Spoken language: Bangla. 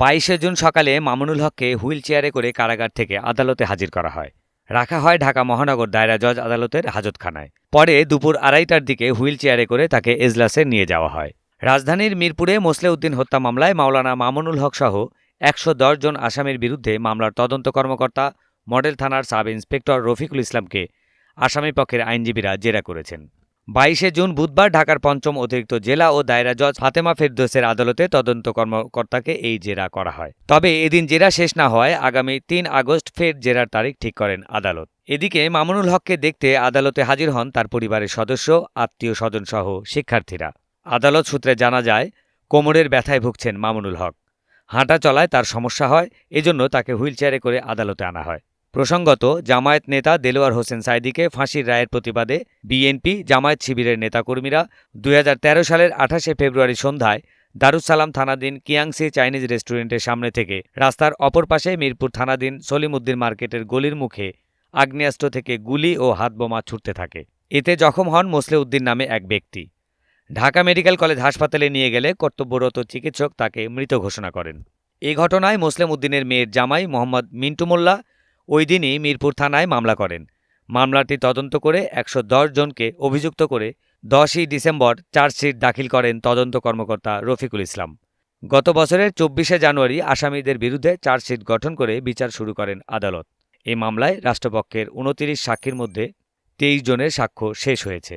বাইশে জুন সকালে মামুনুল হককে হুইল চেয়ারে করে কারাগার থেকে আদালতে হাজির করা হয়। রাখা হয় ঢাকা মহানগর দায়রা জজ আদালতের হাজতখানায়। পরে দুপুর আড়াইটার দিকে হুইল চেয়ারে করে তাকে এজলাসে নিয়ে যাওয়া হয়। রাজধানীর মিরপুরে মোসলেউদ্দিন হত্যা মামলায় মাওলানা মামুনুল হক সহ একশো দশ জন আসামির বিরুদ্ধে মামলার তদন্ত কর্মকর্তা, মডেল থানার সাব ইন্সপেক্টর রফিকুল ইসলামকে আসামি পক্ষের আইনজীবীরা জেরা করেছেন। বাইশে জুন বুধবার ঢাকার পঞ্চম অতিরিক্ত জেলা ও দায়রা জজ ফাতেমা ফেরদোসের আদালতে তদন্ত কর্মকর্তাকে এই জেরা করা হয়। তবে এদিন জেরা শেষ না হওয়ায় আগামী তিন আগস্ট ফের জেরার তারিখ ঠিক করেন আদালত। এদিকে মামুনুল হককে দেখতে আদালতে হাজির হন তার পরিবারের সদস্য আত্মীয় স্বজনসহ শিক্ষার্থীরা। আদালত সূত্রে জানা যায়, কোমরের ব্যথায় ভুগছেন মামুনুল হক। হাঁটা চলায় তার সমস্যা হয়, এজন্য তাকে হুইলচেয়ারে করে আদালতে আনা হয়। প্রসঙ্গত, জামায়াত নেতা দেলোয়ার হোসেন সাইদিকে ফাঁসির রায়ের প্রতিবাদে বিএনপি জামায়াত শিবিরের নেতাকর্মীরা দুই হাজার তেরো সালের আঠাশে ফেব্রুয়ারি সন্ধ্যায় দারুসালাম থানাধীন কিয়াংসি চাইনিজ রেস্টুরেন্টের সামনে থেকে রাস্তার অপর পাশে মিরপুর থানাধীন সলিমুদ্দিন মার্কেটের গলির মুখে আগ্নেয়াস্ত্র থেকে গুলি ও হাতবোমা ছুটতে থাকে। এতে জখম হন মোসলেউদ্দিন নামে এক ব্যক্তি। ঢাকা মেডিকেল কলেজ হাসপাতালে নিয়ে গেলে কর্তব্যরত চিকিৎসক তাকে মৃত ঘোষণা করেন। এ ঘটনায় মোসলেম উদ্দিনের মেয়ের জামাই মোহাম্মদ মিন্টু মোল্লা ওই দিনই মিরপুর থানায় মামলা করেন। মামলাটি তদন্ত করে একশো দশ জনকে অভিযুক্ত করে দশই ডিসেম্বর চার্জশিট দাখিল করেন তদন্ত কর্মকর্তা রফিকুল ইসলাম। গত বছরের চব্বিশে জানুয়ারি আসামিদের বিরুদ্ধে চার্জশিট গঠন করে বিচার শুরু করেন আদালত। এই মামলায় রাষ্ট্রপক্ষের উনতিরিশ সাক্ষীর মধ্যে তেইশ জনের সাক্ষ্য শেষ হয়েছে।